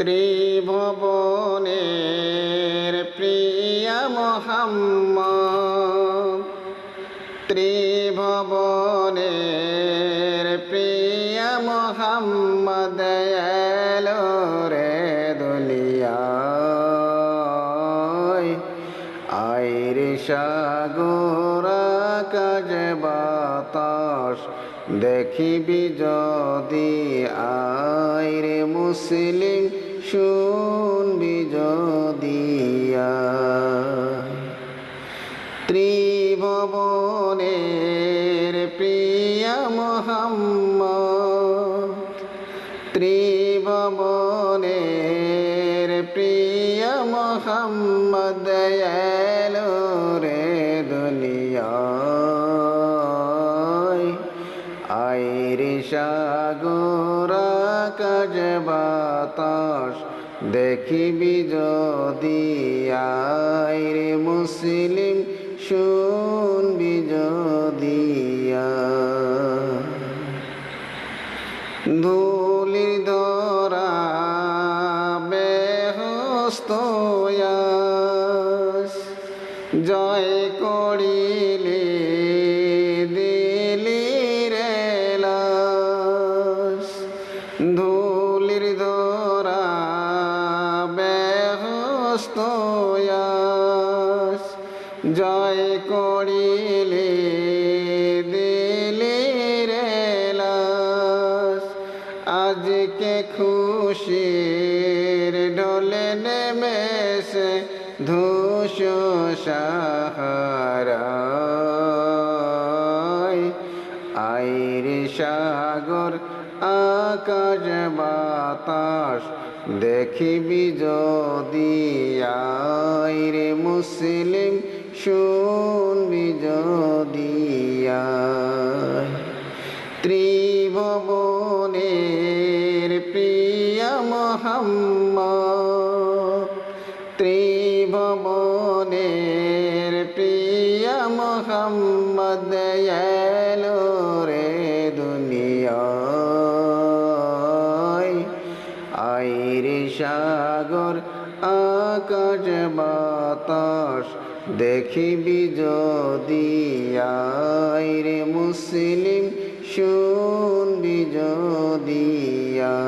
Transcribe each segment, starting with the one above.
ত্রিভুবনের প্রিয় মোহাম্মদ। ত্রিভুবনের প্রিয় মোহাম্মদ এলো রে দুনিয়ায় আইর সাগর কাজ বাতাস দেখিবি যদি আইরে মুসলিম শুনবি যদিয়া ত্রিভুবনের প্রিয় মোহাম্মদ। ত্রিভুবনের প্রিয় মোহাম্মদ এলো রে দুনিয়ায় আইরে সাগর কাজ বাতাস দেখিবি যদি আইরে মুসলিম শুনবি জয় করিলে দিলির এলাস আজকে খুশির ডলে নেমেছে ধূস সাগর, আকাশ, বাতাস, দেখিবি যদি আইরে মুসলিম শুনবি যদি। ত্রিভুবনের প্রিয় মোহাম্মদ ত্রিভুবনের প্রিয় মোহাম্মদ এলো রে দুনিয়ায় আইরে সাগর, আকাশ, বাতাস দেখিবি যদি আইরে মুসলিম, শুনবি যদিয়া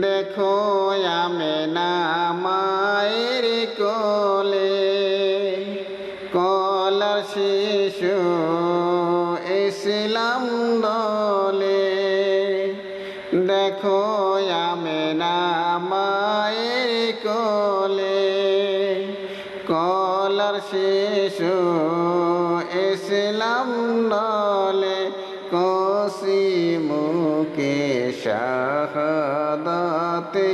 দেখো আমি না মায়ের কোলে, কলার শিশু ইসলাম দলে। দেখো মুকে শাহাদাতে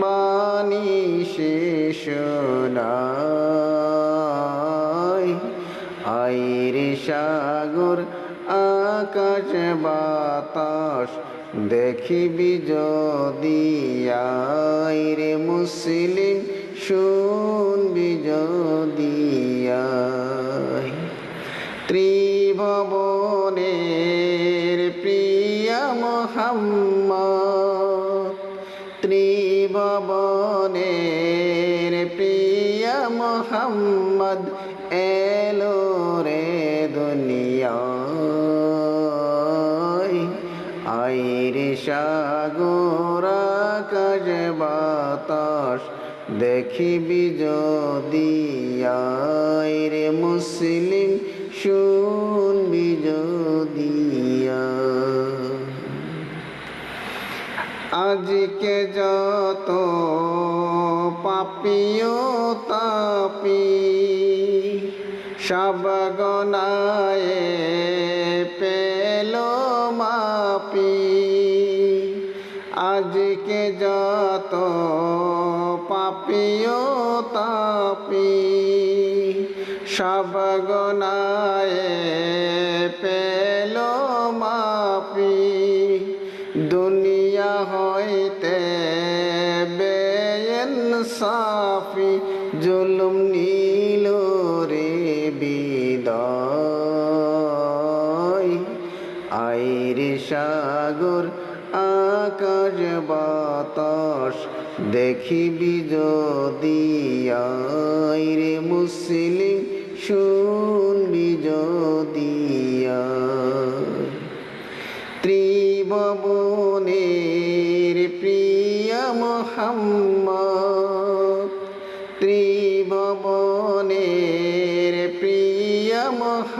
বাণী নাই আইরে সাগর, আকাশ, বাতাস, দেখিবি যদি আইরে মুসলিম, শুনবি যদি আয়। মোহাম্মদ ত্রিভুবনের প্রিয় মোহাম্মদ এলো রে দুনিয়ায়। আইরে সাগর কাজ বাতাস দেখিবি যদি আজকে যত পাপিও তাপি সব গনায় পেল মাপি। আজকে যত পাপিও তাপি সব গনায় সাফি জুলুম নীল রে বিদায় আইরে সাগর আকাশ বাতাস দেখিবি যদি আয় রে মুসলিম শুনবি যদি আয়। ত্রিভুবনের প্রিয় মোহাম্মদ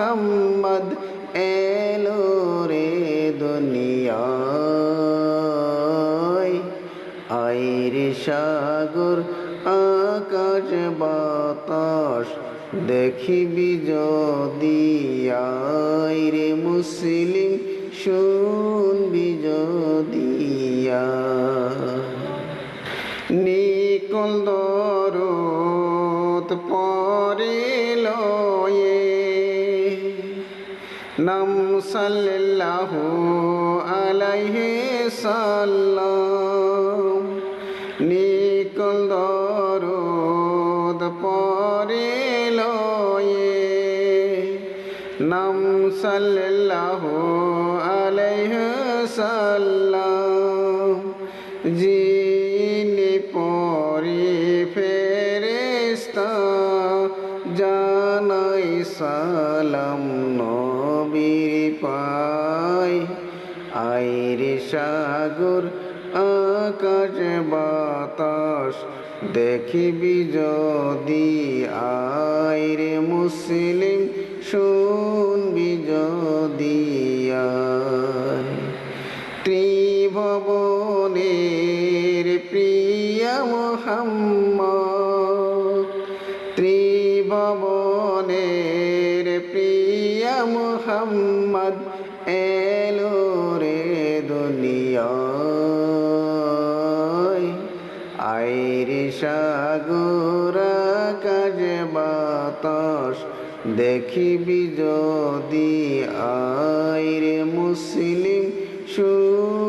মোহাম্মদ এলো রে দুনিয়ায়। আইরে সাগর, আকাশ, বাতাস দেখিবি যদি আইরে মুসলিম শুনবি যদি নিকল দরত পরে নাম সাল্লাহ আলাইহি সাল্লাম। নিকল দরদ পরে লয়ে। নাম সাল্লাহ আলাইহি সাল্লাম। সালাম নবীর পাই আইরে সাগর আকাশ বাতাস দেখিবি যদি আইরে মুসলিম শুনবি ত্রিভুবনের প্রিয় মোহাম্মদ এলো রে দুনিয়ায়। আইরে সাগর কাজ বাতাস দেখিবি যদি আইরে মুসলিম যদি